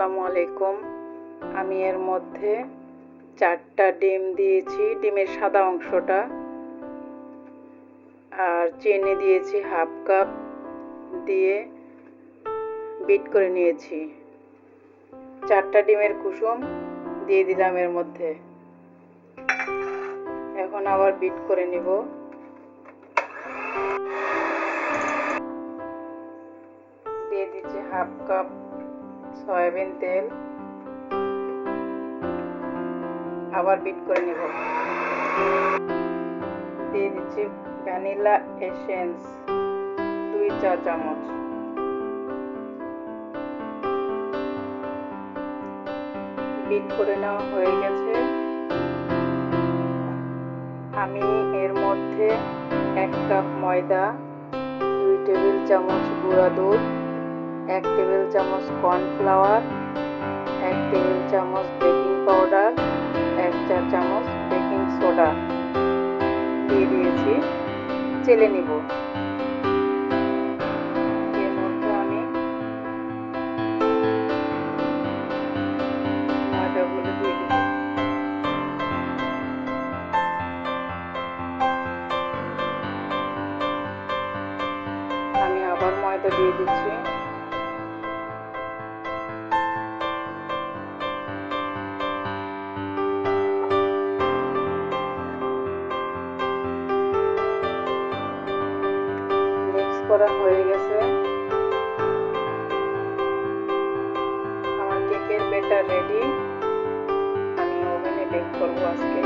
আসসালামু আলাইকুম। আমি এর মধ্যে চারটা ডিম দিয়েছি, ডিমের সাদা অংশটা। আর চিনি দিয়েছি হাফ কাপ দিয়ে বিট করে নিয়েছি। চারটা ডিমের কুসুম দিয়ে দিলাম এর মধ্যে। এখন আবার বিট করে নিব। দিয়ে দিচ্ছি হাফ কাপ সয়াবিন তেল, আবার বিট করে নেব। দিয়ে দিচ্ছি ভ্যানিলা এসেন্স, দুই চা চামচ। বিট করে নেওয়া হয়ে গেছে। আমি এর মধ্যে এক কাপ ময়দা, দুই টেবিল চামচ গুঁড়া দুধ এক টেবিল চামচ কর্নফ্লাওয়ার, এক টেবিল চামচ বেকিং পাউডার, এক চা চামচ বেকিং সোডা। দিয়ে দিয়েছি, চেলে নিব। এর মধ্যে আমি আবার ময়দা দিয়ে দিচ্ছি। করা হয়ে গেছে। আমার কেকের বেটার রেডি আমি ওভেনে বেক করব আজকে।